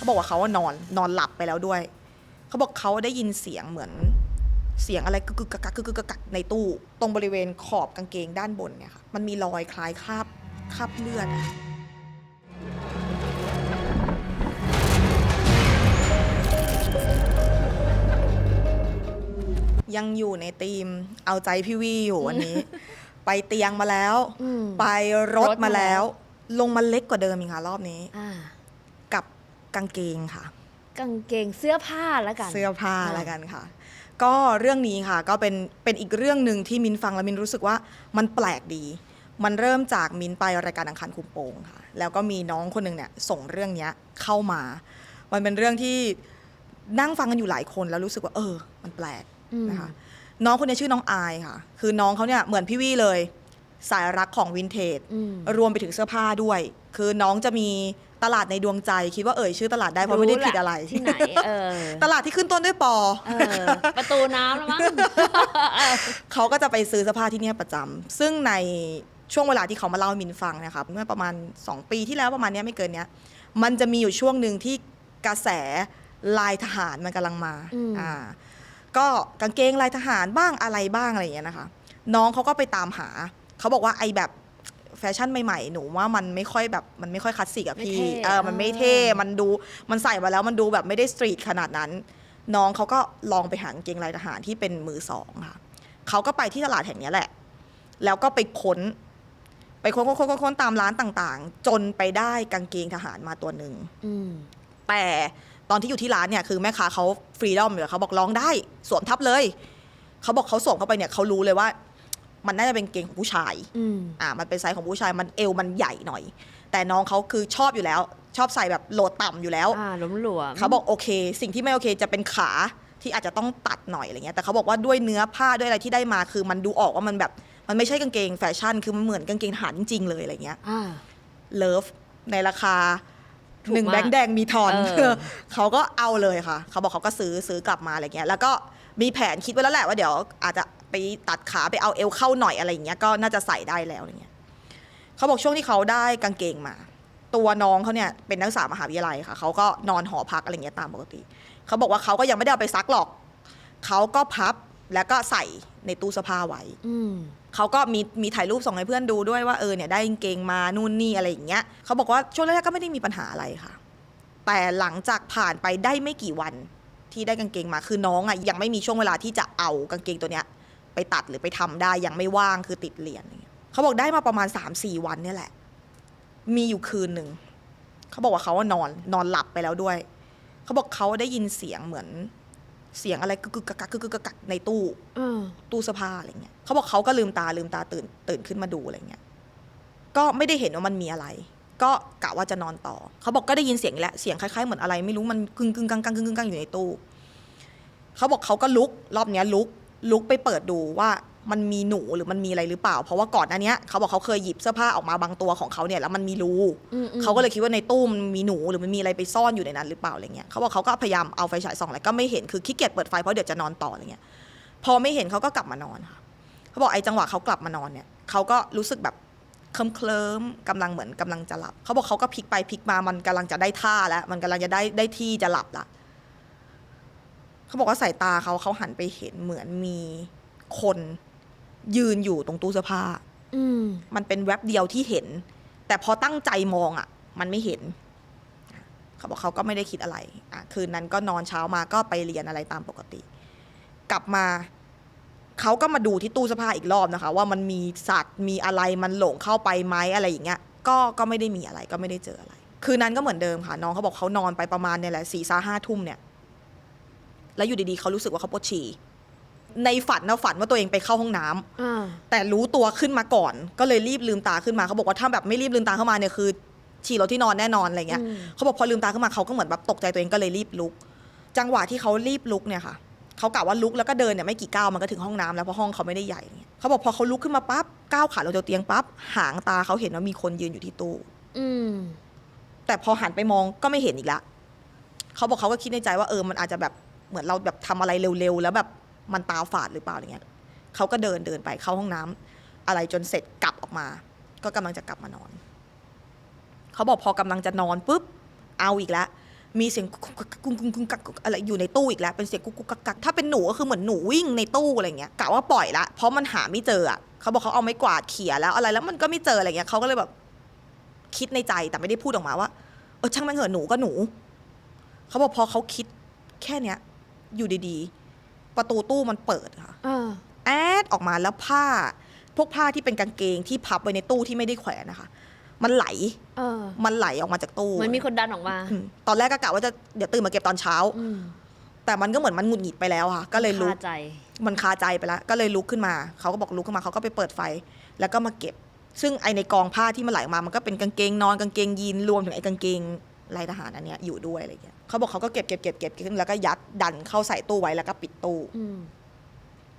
เขาบอกว่าเขาว่านอนนอนหลับไปแล้วด้วย เขาบอกเขาได้ยินเสียงเหมือนเสียงอะไรกึกกึกกักกักกึกกึกกักกักในตู้ ตรงบริเวณขอบกางเกงด้านบนเนี่ยค่ะ มันมีรอยคล้ายคราบคราบเลือดอะยังอยู่ในทีมเอาใจพี่วี่อยู่วันนี้ ไปเตียงมาแล้วอืมไปรถรถมามาแล้แล้ววลงมาเล็กกว่าเดิมอีกค่ะรอบนี้อ่า กับกางเกงค่ะ กางเกงเสื้อผ้าแล้วกัน เสื้อผ้าอ่าแล้วกันค่ะ ก็เรื่องนี้ค่ะก็เป็นเป็นอีกเรื่องหนึ่งที่มินฟังแล้วมินรู้สึกว่ามันแปลกดี มันเริ่มจากมินไปรายการอังคารคุมโปงค่ะ แล้วก็มีน้องคนหนึ่งเนี่ยส่งเรื่องเนี้ยเข้ามา มันเป็นเรื่องที่นั่งฟังกันอยู่หลายคนแล้วรู้สึกว่า เออ มันแปลกอืมนะคะน้องคนนี้ชื่อน้องอายค่ะ คือน้องเขาเนี่ยเหมือนพี่วี่เลย สายรักของวินเทจอืมรวมไปถึงเสื้อผ้าด้วย คือน้องจะมี ตลาดในดวงใจคิดว่าเอ่ยชื่อตลาดได้เพราะไม่ได้ผิดอะไรที่ไหนเออตลาดที่ขึ้นต้นด้วยปอเออประตูน้ำแล้วมั้งเขาก็จะไปซื้อเสื้อผ้าที่เนี่ยประจำซึ่งในช่วงเวลาที่เขามาเล่าให้มินฟังนะครับเมื่อประมาณ 2 ปีที่แล้วประมาณเนี้ยไม่เกินเนี้ยมันจะมีอยู่ช่วงหนึ่งที่กระแสลายทหารมันกำลังมาอืมอ่าก็กางเกงลายทหารบ้างอะไรบ้างอะไรอย่างเงี้ยนะคะ น้องเขาก็ไปตามหา เขาบอกว่าไอ้แบบ แฟชั่นใหม่ๆ หนูว่ามันไม่ค่อยแบบมันไม่ค่อยคลาสสิกอะไม่พี่เท่ เออมันไม่เท่อ่ามันดูมันใส่มาแล้วมันดูแบบไม่ได้สตรีทขนาดนั้น น้องเขาก็ลองไปหากางเกงลายทหารที่เป็นมือสองค่ะเขาก็ไปที่ตลาดแห่งเนี้ยแหละ แล้วก็ไปค้น ไปค้นค้นค้นค้นค้นตามร้านต่างๆ จนไปได้กางเกงทหารมาตัวหนึ่ง อืม แต่ตอนที่อยู่ที่ร้านเนี่ยคือแม่ค้าเขาฟรีดอมอยู่เขาบอกลองได้สวมทับเลย เขาบอกเขาสวมเข้าไปเนี่ยเขารู้เลยว่า มันน่าจะเป็นเกงของผู้ชายอืมอ่ามันเป็นไซส์ของผู้ชายมันเอวมันใหญ่หน่อย แต่น้องเขาคือชอบอยู่แล้ว ชอบใส่แบบโหลดต่ำอยู่แล้วอ่าหลวมหลวมเขาบอกโอเค สิ่งที่ไม่โอเคจะเป็นขาที่อาจจะต้องตัดหน่อยอะไรเงี้ยแต่เขาบอกว่าด้วยเนื้อผ้าด้วยอะไรที่ได้มาคือมันดูออกว่ามันแบบ มันไม่ใช่กางเกงแฟชั่นคือมันเหมือนกางเกงทหารจริงๆเลยอะไรเงี้ยอ่าเลิฟในราคาถูกหนึ่งมากแบงค์แดงมีทอนเออเขาก็เอาเลยค่ะ เขาบอกเขาก็ซื้อซื้อกลับมาอะไรเงี้ย แล้วก็มีแผนคิดไว้แล้วแหละว่าเดี๋ยวอาจจะ ไปตัดขาไปเอาเอวเข้าหน่อยอะไรอย่างเงี้ยก็น่าจะใส่ได้แล้วอะไรเงี้ยเขาบอกช่วงที่เขาได้กางเกงมา ตัวน้องเขาเนี่ยเป็นนักศึกษามหาวิทยาลัยค่ะเขาก็นอนหอพักอะไรเงี้ยตามปกติเขาบอกว่าเขาก็ยังไม่ได้เอาไปซักหรอกเขาก็พับแล้วก็ใส่ในตู้เสื้อผ้าไว้อืมเขาก็มีมีถ่ายรูปส่งให้เพื่อนดูด้วยว่าเออเนี่ยได้กางเกงมานู่นนี่อะไรอย่างเงี้ยเขาบอกว่าช่วงแรกๆก็ไม่ได้มีปัญหาอะไรค่ะ แต่หลังจากผ่านไปได้ไม่กี่วันที่ได้กางเกงมาคือน้องอะยังไม่มีช่วงเวลาที่จะเอากางเกงตัวเนี้ย ไปตัดหรือไปทำได้ยังไม่ว่างคือติดเรียนอะไรเงี้ยเขาบอกได้มาประมาณ3าสี่วันเนี่ยแหละ มีอยู่คืนหนึ่งเขาบอกว่าเขาว่านอนนอนหลับไปแล้วด้วย เขาบอกเขาได้ยินเสียงเหมือน เสียงอะไรกึกกึกกักกักกึกกึกกักกักในตู้อ่าตู้เสื้อผ้าอะไรเงี้ยเขาบอกเขาก็ลืมตาลืมตาตื่นตื่นขึ้นมาดูอะไรเงี้ยก็ไม่ได้เห็นว่ามันมีอะไร ก็กะว่าจะนอนต่อ เขาบอกก็ได้ยินเสียงอีกแล้วเสียงคล้ายๆเหมือนอะไร ไม่รู้มันกึ่งกึ่งกังกังกึ่งกึ่งกังอยู่ในตู้เขาบอกเขาก็ลุก รอบเนี้ยลุก ลุกไปเปิดดูว่ามันมีหนูหรือมันมีอะไรหรือเปล่า เพราะว่าก่อนหน้าเนี้ยเขาบอกเขาเคยหยิบเสื้อผ้าออกมาบางตัวของเขาเนี่ยแล้วมันมีรูอืมอืมเขาก็เลยคิดว่าในตู้มันมีหนูหรือมันมีอะไรไปซ่อนอยู่ในนั้นหรือเปล่าอะไรเงี้ยเขาบอกเขาก็พยายามเอาไฟฉายส่องแล้วก็ไม่เห็นคือขี้เกียจเปิดไฟเพราะเดี๋ยวจะนอนต่ออะไรเงี้ยพอไม่เห็นเขาก็กลับมานอนค่ะเขาบอกไอ้จังหวะเขากลับมานอนเนี่ยเขาก็รู้สึกแบบเคลิ้มเคลิมๆกำลังเหมือนกำลังจะหลับเขาบอกเขาก็พลิกไปพลิกมามันกำลังจะได้ท่าแล้วมันกำลังจะได้ได้ที่จะหลับละ เขาบอกว่าสายตาเขาเขาหันไปเห็นเหมือนมีคนยืนอยู่ตรงตู้เสื้อผ้าอืมมันเป็นแว็บเดียวที่เห็น แต่พอตั้งใจมองอะ มันไม่เห็น เขาบอกเขาก็ไม่ได้คิดอะไรอะคืนนั้นก็นอนเช้ามาก็ไปเรียนอะไรตามปกติ กลับมาเขาก็มาดูที่ตู้เสื้อผ้าอีกรอบนะคะ ว่ามันมีสัตว์มีอะไรมันหลงเข้าไปไหมอะไรอย่างเงี้ย ก็ก็ไม่ได้มีอะไรก็ไม่ได้เจออะไร คืนนั้นก็เหมือนเดิมค่ะ น้องเขาบอกเขานอนไปประมาณเนี่ยแหละสี่ซาห้าทุ่มเนี่ย แล้วอยู่ดีๆเขารู้สึกว่าเขาปวดฉี่ในฝันนะฝันว่าตัวเองไปเข้าห้องน้ำอ่าแต่รู้ตัวขึ้นมาก่อน ก็เลยรีบลืมตาขึ้นมาเขาบอกว่าถ้าแบบไม่รีบลืมตาเข้ามาเนี่ยคือฉี่รถที่นอนแน่นอนอะไรเงี้ยอืมเขาบอกพอลืมตาขึ้นมาเขาก็เหมือนแบบตกใจตัวเองก็เลยรีบลุก จังหวะที่เขารีบลุกเนี่ยค่ะเขากะว่าลุกแล้วก็เดินเนี่ยไม่กี่ก้าวมันก็ถึงห้องน้ำแล้วเพราะห้องเขาไม่ได้ใหญ่เงี้ยเขาบอกพอเขาลุกขึ้นมาปั๊บก้าวขาลงจากเตียงปั๊บหางตาเขาเห็นว่ามีคนยืนอยู่ที่ตู้อืมแต่พอหันไปมองก็ไม่เห็นอีกละเขาบอกเขาก็คิดในใจว่าเออมันอาจจะแบบ เหมือนเราแบบทำอะไรเร็วๆ แล้วแบบมันตาฝาดหรือเปล่าอะไรเงี้ยเขาก็เดินเดินไปเข้าห้องน้ำอะไรจนเสร็จกลับออกมา ก็กำลังจะกลับมานอน เขาบอกพอกำลังจะนอนปุ๊บเอาอีกแล้วมีเสียงกุกกุกกุกกุกกุกกักอะไรอยู่ในตู้อีกแล้วเป็นเสียงกุกกุกกักกักถ้าเป็นหนูก็คือเหมือนหนูวิ่งในตู้อะไรเงี้ยกะว่าปล่อยละเพราะมันหาไม่เจออะเขาบอกเขาเอาไม้กวาดเขี่ยแล้วอะไรแล้วมันก็ไม่เจออะไรเงี้ยเขาก็เลยแบบคิดในใจแต่ไม่ได้พูดออกมาว่าเออช่างมันเหอะหนูก็หนู เขาบอกพอเขาคิดแค่เนี้ย อยู่ดีๆ ประตูตู้มันเปิดค่ะเออแอดออกมาแล้วผ้า พวกผ้าที่เป็นกางเกงที่พับไว้ในตู้ที่ไม่ได้แขวนนะคะ มันไหล เออมันไหลออกมาจากตู้เหมันมีคนดันออกมา อืมตอนแรกก็กะว่าจะเดี๋ยวตื่นมาเก็บตอนเช้า อืมแต่มันก็เหมือนมันหงุดหงิดไปแล้วค่ะ ก็เลยลุคากใจ มันคาใจไปแล้ว ก็เลยลุกขึ้นมา เขาก็บอกลุกขึ้นมา เขาก็ไปเปิดไฟ แล้วก็มาเก็บ ซึ่งไอในกองผ้าที่มันไหลออกมา มันก็เป็นกางเกงนอนกางเกงยีนรวมถึงไอกางเกงลายทหารอันเนี้ยอยู่ด้วยอะไรเงี้ย เขาบอกเขาก็เก็บเก็บเก็บเก็บขึ้นแล้วก็ยัดดันเข้าใส่ตู้ไว้แล้วก็ปิดตู้อืม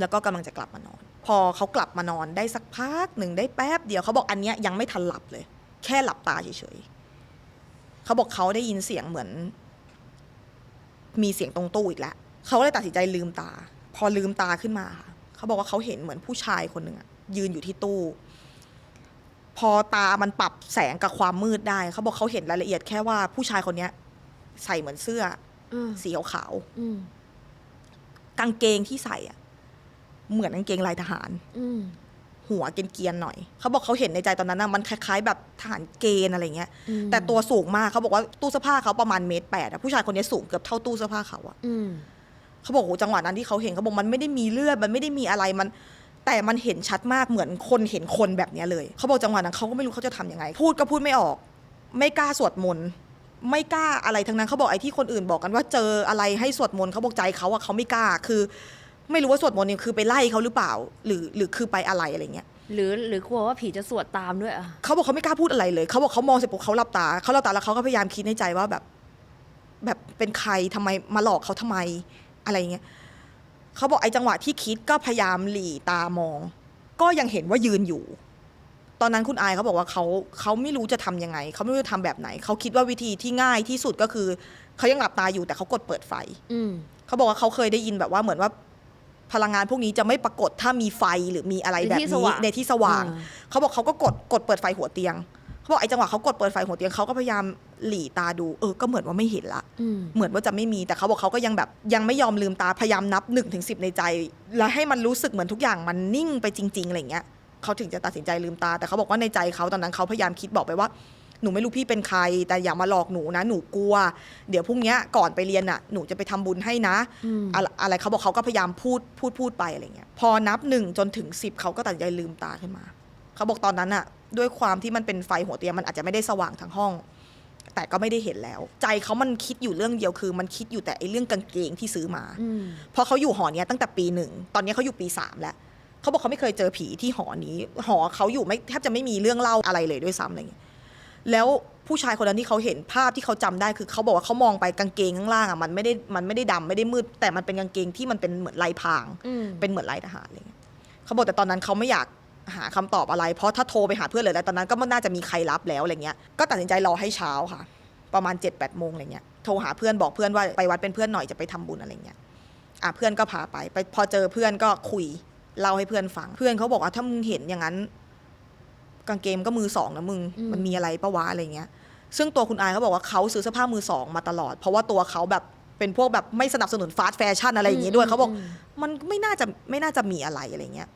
แล้วก็กำลังจะกลับมานอน พอเขากลับมานอนได้สักพักหนึ่งได้แป๊บเดียวเขาบอกอันเนี้ยยังไม่ทันหลับเลย แค่หลับตาเฉยๆเขาบอกเขาได้ยินเสียงเหมือน มีเสียงตรงตู้อีกแล้วเขาเลยตัดสินใจลืมตา พอลืมตาขึ้นมาค่ะเขาบอกว่าเขาเห็นเหมือนผู้ชายคนหนึ่งอะยืนอยู่ที่ตู้ พอตามันปรับแสงกับความมืดได้เขาบอกเขาเห็นรายละเอียดแค่ว่าผู้ชายคนเนี้ย ใส่เหมือนเสื้อเออสีขาวๆอืมกางเกงที่ใส่อะเหมือนกางเกงลายทหารอืมหัวเกรียนๆหน่อย เขาบอกเขาเห็นในใจตอนนั้นนะมันคล้ายๆ แบบทหารเกณฑ์อะไรเงี้ยอืมแต่ตัวสูงมากเขาบอกว่าตู้เสื้อผ้าเขาประมาณเมตรแปดอะผู้ชายคนนี้สูงเกือบเท่าตู้เสื้อผ้าเขาอะอืมเขาบอกโหจังหวะนั้นที่เขาเห็นเขาบอกมันไม่ได้มีเลือดมันไม่ได้มีอะไรมัน แต่มันเห็นชัดมากเหมือนคนเห็นคนแบบเนี้ยเลย เขาบอกจังหวะนั้นเขาก็ไม่รู้เขาจะทำยังไง พูดก็พูดไม่ออก ไม่กล้าสวดมนต์ ไม่กล้าอะไรทั้งนั้นเขาบอกไอ้ที่คนอื่นบอกกันว่าเจออะไรให้สวดมนต์เขาบอกใจเขาอะเขาไม่กล้าคือ ไม่รู้ว่าสวดมนต์เนี่ยคือไปไล่เขาหรือเปล่า หรือหรือคือไปอะไรอะไรเงี้ยหรือหรือกลัวว่าผีจะสวดตามด้วยอะเขาบอกเขาไม่กล้าพูดอะไรเลยเขาบอกเขามองเสร็จปุ๊บเขาหลับตาเขาหลับตาแล้วเขาก็พยายามคิดในใจว่าแบบ แบบเป็นใครทำไมมาหลอกเขาทำไมอะไรเงี้ยเขาบอกไอ้จังหวะที่คิดก็พยายามหลีตามอง ก็ยังเห็นว่ายืนอยู่ ตอนนั้นคุณอายเขาบอกว่าเขาเขาไม่รู้จะทำยังไง เขาไม่รู้จะทำแบบไหน เขาคิดว่าวิธีที่ง่ายที่สุดก็คือ เขายังหลับตาอยู่แต่เขากดเปิดไฟอืมเขาบอกว่าเขาเคยได้ยินแบบว่าเหมือนว่าพลังงานพวกนี้จะไม่ปรากฏถ้ามีไฟหรือมีอะไรแบบในที่สนี้ว่างในที่สว่างอ่าเขาบอกเขาก็กดกดเปิดไฟหัวเตียง เขาบอกไอ้จังหวะเขากดเปิดไฟหัวเตียงเขาก็พยายามหลีตาดู เออ ก็เหมือนว่าไม่เห็นละอืมเหมือนว่าจะไม่มี แต่เขาบอกเขาก็ยังแบบยังไม่ยอมลืมตา พยายามนับ1นถึงสิในใจ แล้วให้มันรู้สึกเหมือนทุกอย่างมันนิ่งไปจริง ๆ อะไรเงี้ย เขาถึงจะตัดสินใจลืมตา แต่เขาบอกว่าในใจเขาตอนนั้นเขาพยายามคิดบอกไปว่าหนูไม่รู้พี่เป็นใคร แต่อย่ามาหลอกหนูนะหนูกลัว เดี๋ยวพรุ่งเนี้ยก่อนไปเรียนอะหนูจะไปทำบุญให้นะอืมอะไรอะไรเขาบอกเขาก็พยายามพูดพูดพูดไปอะไรเงี้ยพอนับหนึ่งจนถึงสิบเขาก็ตัดสินใจลืมตาขึ้นมา เขาบอกตอนนั้นอะด้วยความที่มันเป็นไฟหัวเตียงมันอาจจะไม่ได้สว่างทั้งห้อง แต่ก็ไม่ได้เห็นแล้ว ใจเขามันคิดอยู่เรื่องเดียวคือ มันคิดอยู่แต่ไอ้เรื่องกางเกงที่ซื้อมาอืมเพราะเขาอยู่หอเนี้ยตั้งแต่ปีหนึ่งตอนนี้เขาอยู่ปีสามแล้ว เขาบอกเขาไม่เคยเจอผีที่หอนี้ หอเขาอยู่ไม่แทบจะไม่มีเรื่องเล่าอะไรเลยด้วยซ้ำอะไรเงี้ยแล้วผู้ชายคนนั้นที่เขาเห็นภาพที่เขาจำได้คือเขาบอกว่าเขามองไปกางเกงข้างล่างอะมันไม่ได้มันไม่ได้ดำไม่ได้มืด แต่มันเป็นกางเกงที่มันเป็นเหมือนลายพราง อืม เป็นเหมือนลายทหารอะไรเงี้ยเขาบอกแต่ตอนนั้นเขาไม่อยากหาคำตอบอะไร เพราะถ้าโทรไปหาเพื่อนเลยแล้วตอนนั้นก็ไม่น่าจะมีใครรับแล้วอะไรเงี้ย ก็ตัดสินใจรอให้เช้าค่ะ ประมาณ7จ็ดแปดโมงอะไรเงี้ย โทรหาเพื่อนบอกเพื่อนว่าไปวัดเป็นเพื่อนหน่อยจะไปทำบุญอะไรเงี้ย อะเพื่อนก็พาไป ไปพอเจอเพื่อนก็คุย เล่าให้เพื่อนฟัง เพื่อนเขาบอกว่าถ้ามึงเห็นอย่างนั้น กางเกงก็มือสองนะมึงอืมมันมีอะไรปะวะอะไรเงี้ย ซึ่งตัวคุณอายเขาบอกว่าเขาซื้อเสื้อผ้ามือสองมาตลอด เพราะว่าตัวเขาแบบเป็นพวกแบบไม่สนับสนุนฟาสต์แฟชั่นอะไรอย่างงี้ด้วยเขาบอกมมันไม่น่าจะไม่น่าจะมีอะไรอะไรเงี้ย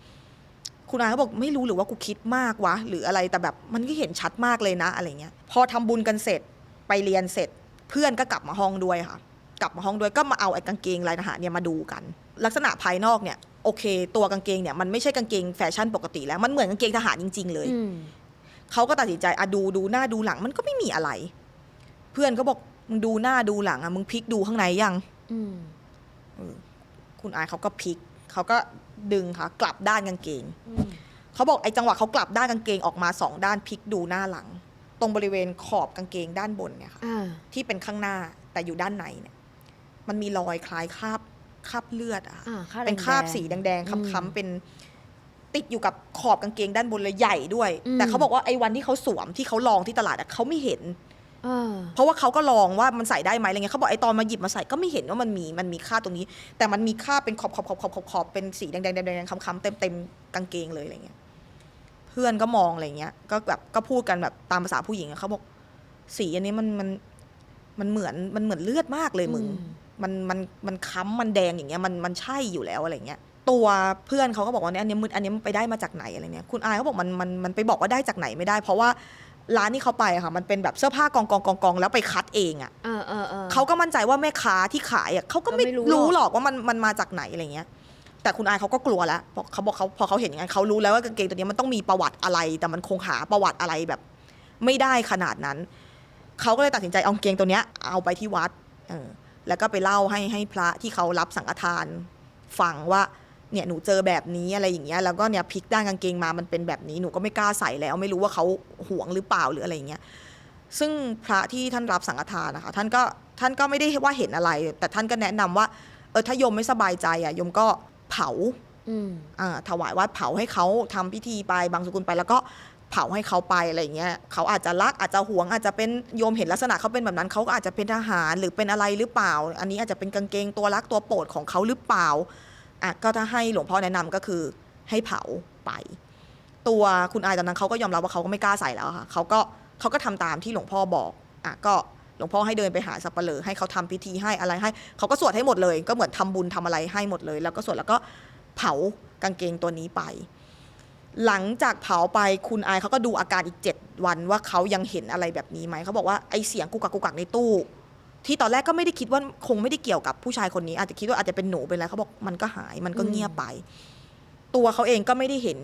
คุณอาเขาบอกไม่รู้หรือว่ากูคิดมากวะหรืออะไรแต่แบบมันก็เห็นชัดมากเลยนะอะไรเงี้ย พอทำบุญกันเสร็จไปเรียนเสร็จ เพื่อนก็กลับมาห้องด้วยค่ะ กลับมาห้องด้วยก็มาเอาไอ้กางเกงลายทหารเนี่ยมาดูกัน ลักษณะภายนอกเนี่ย โอเค ตัวกางเกงเนี่ยมันไม่ใช่กางเกงแฟชั่นปกติแล้วมันเหมือนกางเกงทหารจริง ๆ เลยอืมเขาก็ตัดสินใจอะดูดูหน้าดูหลังมันก็ไม่มีอะไร เพื่อนก็บอกมึงดูหน้าดูหลังอะมึงพลิกดูข้างในยังอืมคุณอายเขาก็พลิกเขาก็ดึงค่ะ กลับด้านกางเกงอืมเขาบอกไอ้จังหวะเขากลับด้านกางเกงออกมาสองด้านพลิกดูหน้าหลัง ตรงบริเวณขอบกางเกงด้านบนเนี่ยค่ะอ่าที่เป็นข้างหน้าแต่อยู่ด้านในเนี่ย มันมีรอยคล้ายคราบ คราบเลือดอะค่ะอ่าค่าเป็นคราบแดงๆสีแดงอืมๆค้ำๆเป็นติดอยู่กับขอบกางเกงด้านบนเลยใหญ่ด้วย อืม แต่เขาบอกว่าไอ้วันที่เขาสวมที่เขาลองที่ตลาดอะเขาไม่เห็น เออ เพราะว่าเขาก็ลองว่ามันใส่ได้ไหมอะไรเงี้ยเขาบอกไอ้ตอนมาหยิบมาใส่ก็ไม่เห็นว่ามันมีมันมีคราบตรงนี้ แต่มันมีคราบเป็นขอบขอบขอบขอบขอบขอบเป็นสีแดงแดงแดงแดงค้ำๆเต็มเต็มกางเกงเลยอะไรเงี้ยเพื่อนก็มองอะไรเงี้ย ก็แบบก็พูดกันแบบตามภาษาผู้หญิงอะเขาบอก สีอันนี้มันมันมันเหมือนมันเหมือนเลือดมากเลยมึง อืม มันมันมันค้ำมันแดงอย่างเงี้ยมันมันใช่อยู่แล้วอะไรเงี้ยตัวเพื่อนเขาก็บอกว่าเนี่ยอันเนี้ยมึงอันเนี้ยมันไปได้มาจากไหนอะไรเนี้ยคุณอายเขาบอกมันมันมันไปบอกว่าได้จากไหนไม่ได้ เพราะว่าร้านที่เขาไปอะค่ะมันเป็นแบบเสื้อผ้ากองกองกองกองแล้วไปคัดเองอะเออเออเออ เขาก็มั่นใจว่าแม่ค้าที่ขายอะเขาก็ไม่ก็ไม่รู้หรอก รู้หรอกว่ามันมันมาจากไหนอะไรเงี้ย แต่คุณอายเขาก็กลัวแล้วเพราะเขาบอกเขาพอเขาเห็นอย่างนั้นเขารู้แล้วว่ากางเกงตัวเนี้ยมันต้องมีประวัติอะไร แต่มันคงหาประวัติอะไรแบบ ไม่ได้ขนาดนั้น เขาก็เลยตัดสินใจเอากางเกงตัวเนี้ยเอาไปที่วัดเออ แล้วก็ไปเล่าให้ให้พระที่เขารับสังฆทานฟังว่าเนี่ยหนูเจอแบบนี้อะไรอย่างเงี้ยแล้วก็เนี่ยพลิกด้านกางเกงมามันเป็นแบบนี้หนูก็ไม่กล้าใส่แล้ว ไม่รู้ว่าเขาหวงหรือเปล่าหรืออะไรอย่างเงี้ยซึ่งพระที่ท่านรับสังฆทานนะคะท่านก็ท่านก็ไม่ได้ว่าเห็นอะไร แต่ท่านก็แนะนำว่าเออถ้าโยมไม่สบายใจอะโยมก็เผาอืมอ่าถวายวัดเผาให้เขาทำพิธีไปบางสกุลไปแล้วก็ เผาให้เขาไปอะไรอย่างเงี้ยเขาอาจจะรักอาจจะหวงอาจจะเป็นโยมเห็นลักษณะเขาเป็นแบบนั้นเขาก็อาจจะเป็นทหารหรือเป็นอะไรหรือเปล่า อันนี้อาจจะเป็นกางเกงตัวรักตัวโปรดของเขาหรือเปล่าอะก็ถ้าให้หลวงพ่อแนะนำก็คือให้เผาไป ตัวคุณอายตอนนั้นเขาก็ยอมรับว่าเขาก็ไม่กล้าใส่แล้วค่ะเขาก็เขาก็ทำตามที่หลวงพ่อบอกอะก็หลวงพ่อให้เดินไปหาสับปะเลอให้เขาทำพิธีให้อะไรให้เขาก็สวดให้หมดเลย ก็เหมือนทำบุญทำอะไรให้หมดเลย แล้วก็สวดแล้วก็เผากางเกงตัวนี้ไป หลังจากเผาไปคุณไอเขาก็ดูอาการอีกเจ็ดวันว่าเขายังเห็นอะไรแบบนี้ไหมเขาบอกว่าไอเสียงกุกกักกุกกักในตู้ ที่ตอนแรกก็ไม่ได้คิดว่าคงไม่ได้เกี่ยวกับผู้ชายคนนี้ อาจจะคิดว่าอาจจะเป็นหนูเป็นอะไรเขาบอกมันก็หายมันก็เงียบไป ตัวเขาเองก็ไม่ได้เห็น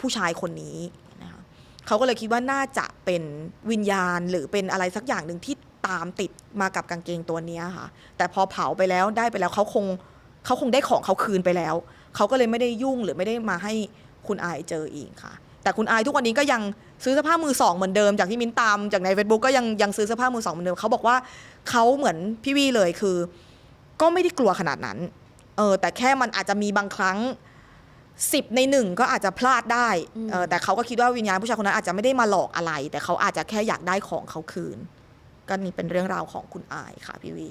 ผู้ชายคนนี้นะคะเขาก็เลยคิดว่าน่าจะเป็นวิญญาณหรือเป็นอะไรสักอย่างหนึ่งที่ตามติดมากับกางเกงตัวนี้ค่ะ แต่พอเผาไปแล้วได้ไปแล้วเขาคงเขาคงได้ของเขาคืนไปแล้ว เขาก็เลยไม่ได้ยุ่งหรือไม่ได้มาให้ คุณอายเจออีกค่ะ แต่คุณอายทุกวันนี้ก็ยังซื้อเสื้อผ้ามือสองเหมือนเดิมจากที่มิ้นตามจากใน Facebook ก็ยังยังซื้อเสื้อผ้ามือสองเหมือนเดิมเขาบอกว่าเขาเหมือนพี่วีเลยคือ ก็ไม่ได้กลัวขนาดนั้นเออแต่แค่มันอาจจะมีบางครั้งสิบในหนึ่งก็อาจจะพลาดได้เออแต่เขาก็คิดว่าวิญญาณผู้ชายคนนั้นอาจจะไม่ได้มาหลอกอะไร แต่เขาอาจจะแค่อยากได้ของเขาคืนก็นี่เป็นเรื่องราวของคุณอายค่ะพี่วี